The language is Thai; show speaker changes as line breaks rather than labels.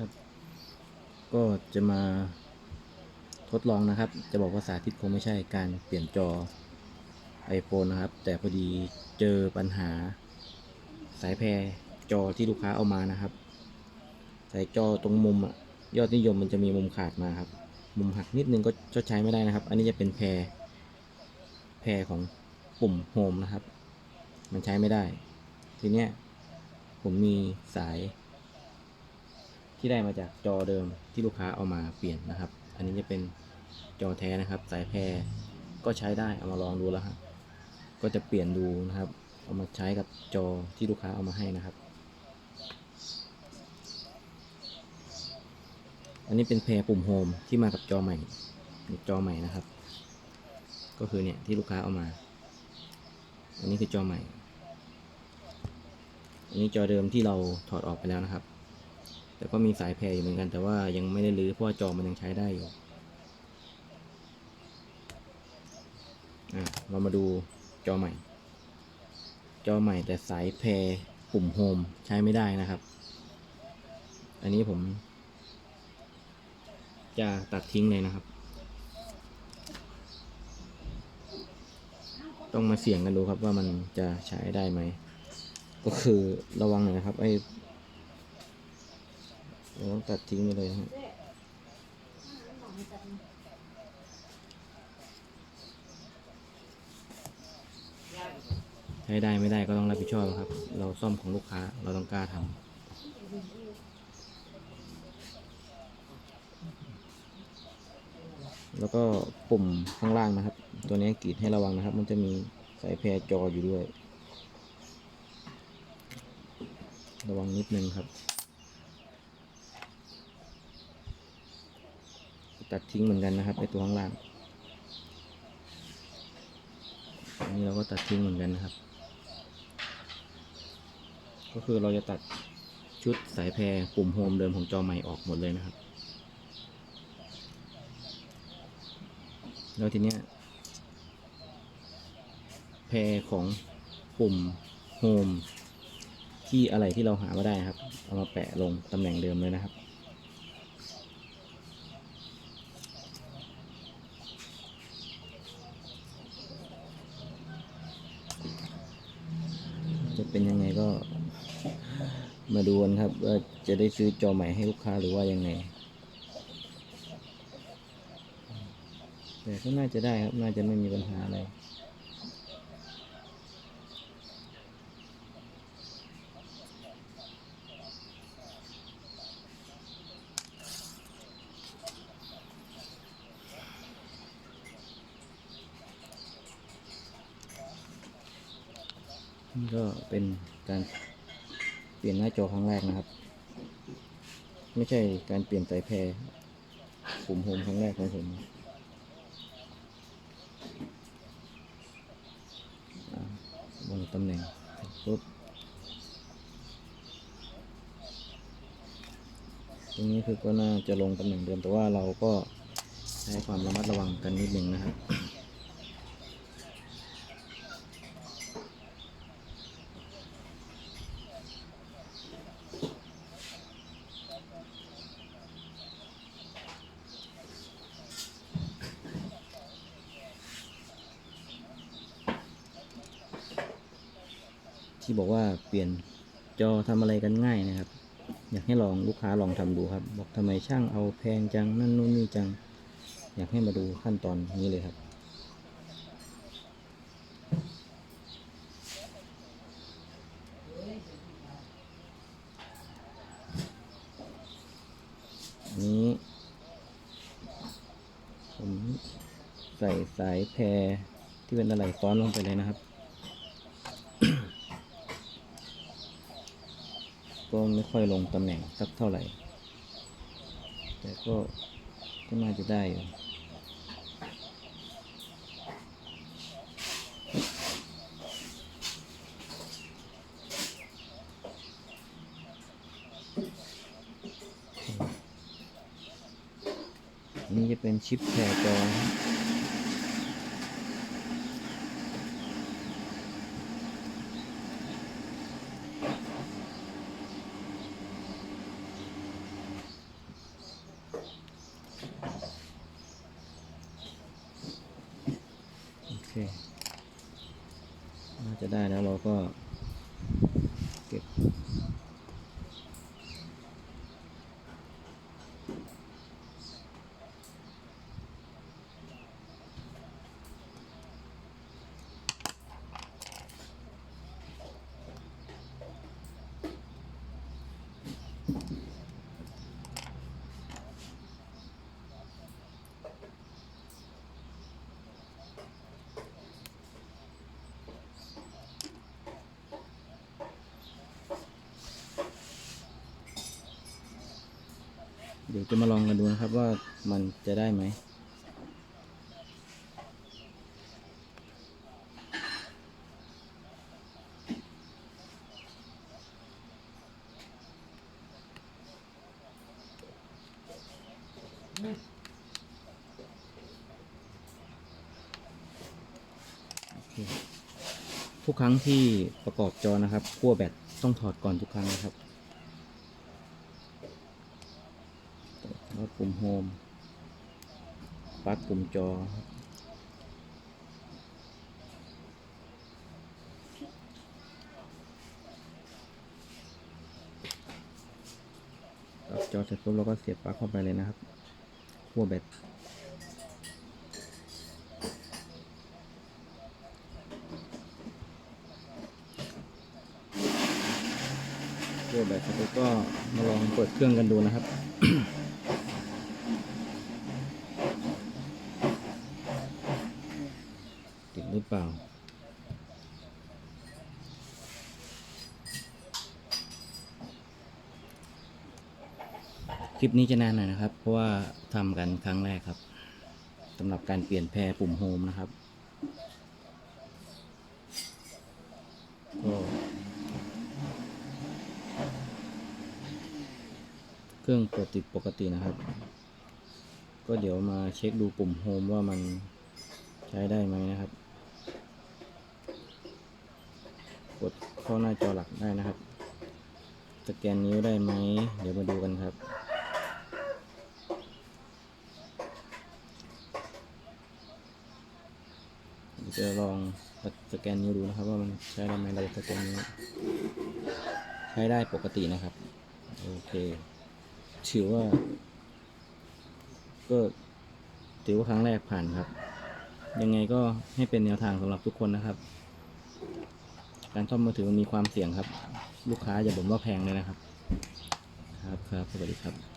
ครับ ก็จะมาทดลองนะครับ จะบอกว่าสาธิตคงไม่ใช่การเปลี่ยนจอ iPhone นะครับ แต่พอดีเจอปัญหา สายแพรจอที่ลูกค้าเอามานะครับ สายจอตรงมุมอะยอดนิยมมันจะมีมุมขาดมาครับ มุมหักนิดนึงก็ชดใช้ไม่ได้นะครับ อันนี้จะเป็นแพรแพรของปุ่มโฮมนะครับ มันใช้ไม่ได้ ทีเนี้ยผมมีสาย ที่ได้มาจากจอเดิมที่ลูกค้าเอามาเปลี่ยนนะครับ อันนี้จะเป็นจอแท้นะครับ สายแพรก็ใช้ได้เอามาลองดูแล้วครับก็จะเปลี่ยนดูนะครับ เอามาใช้กับจอที่ลูกค้าเอามาให้นะครับ อันนี้เป็นแพรปุ่มโฮมที่มากับจอใหม่จอใหม่นะครับ ก็คือเนี่ยที่ลูกค้าเอามา อันนี้คือจอใหม่ อันนี้จอเดิมที่เราถอดออกไปแล้วนะครับ แต่ก็มีสายแพรอยู่เหมือนกัน แต่ว่ายังไม่ได้รื้อเพราะว่าจอมันยังใช้ได้อยู่อะเรามาดูจอใหม่ จอใหม่แต่สายแพรปุ่มโฮมใช้ไม่ได้นะครับ อันนี้ผม จะตัดทิ้งเลยนะครับ ต้องมาเสี่ยงกันดูครับว่ามันจะใช้ได้ไหม ก็คือระวังหน่อยนะครับไอ เราต้องตัดทิ้งไปเลยนะฮะใช้ได้ไม่ได้ก็ต้องรับผิดชอบครับ เราซ่อมของลูกค้าเราต้องกล้าทำแล้วก็ปุ่มข้างล่างนะครับ ตัวนี้กรีดให้ระวังนะครับ มันจะมีสายแพรจออยู่ด้วย ระวังนิดนึงครับ ตัดทิ้งเหมือนกันนะครับไอตัวข้างล่างอันนี้เราก็ตัดทิ้งเหมือนกันนะครับ ก็คือเราจะตัดชุดสายแพรปุ่มโฮมเดิมของจอใหม่ออกหมดเลยนะครับ แล้วทีเนี้ยแพรของปุ่มโฮมที่อะไรที่เราหามาได้ครับ เอามาแปะลงตำแหน่งเดิมเลยนะครับ จะเป็นยังไงก็ มาดูกันครับว่าจะได้ซื้อจอใหม่ให้ลูกค้าหรือว่ายังไงแต่ก็น่าจะได้ครับ น่าจะไม่มีปัญหาอะไรก็เป็นการ เปลี่ยนหน้าจอครั้งแรกนะครับ ไม่ใช่การเปลี่ยนสายแพรปุ่มโฮมครั้งแรกของผมอ่างตำแหน่งปุ๊บตรงนี้คือก็น่าจะลงตำแหน่งเดิมแต่ว่าเราก็ใช้ความระมัดระวังกันนิดนึงนะครับ ที่บอกว่าเปลี่ยนจอทำอะไรกันง่ายนะครับ อยากให้ลองลูกค้าลองทำดูครับ บอกทำไมช่างเอาแพงจังนั่นนู่นนี่จัง อยากให้มาดูขั้นตอนนี้เลยครับนนี้ผมใส่สายแพรที่เป็นอะไรซ้อนลงไปเลยนะครับ ก็ไม่ค่อยลงตำแหน่งสักเท่าไหร่ แต่ก็ก็น่าจะได้อยู่นนี่จะเป็นชิปแพรจอ เคน่าจะได้แล้วเราก็เก็บ เดี๋ยวจะมาลองกันดูนะครับว่ามันจะได้ไหมทุกครั้งที่ประกอบจอนะครับขั้วแบตต้องถอดก่อนทุกครั้งนะครับ แล้ว ปุ่มโฮมปลั๊กปุ่มจอ ครับจอเสร็จปุ๊บเราก็เสียบปลั๊กเข้าไปเลยนะครับขั้วแบตขั้วแบตเสร็จปุ๊บก็มาลองเปิดเครื่องกันดูนะครับ ติดหรือ เปล่า คลิปนี้จะนานหน่อยนะครับ เพราะว่าทำกันครั้งแรกครับสำหรับการเปลี่ยนแพรปุ่มโฮมนะครับ ก็เครื่องเปิดติดปกตินะครับ ก็เดี๋ยวมาเช็คดูปุ่มโฮมว่ามันใช้ได้ไหมนะครับ กดเข้าหน้าจอหลักได้นะครับ สแกนนิ้วได้ไหม เดี๋ยวมาดูกันครับ จะลองสแกนนิ้วดูนะครับ ว่ามันใช้ได้ไหมเราสแกนนิ้วใช้ได้ปกตินะครับ โอเค ถือว่า ก็ถือว่าครั้งแรกผ่านครับ ยังไงก็ให้เป็นแนวทางสำหรับทุกคนนะครับ การซ่อมมือถือมันมีความเสี่ยงครับ ลูกค้าอย่าบ่นว่าแพงเลยนะครับ ครับครับสวัสดีครับ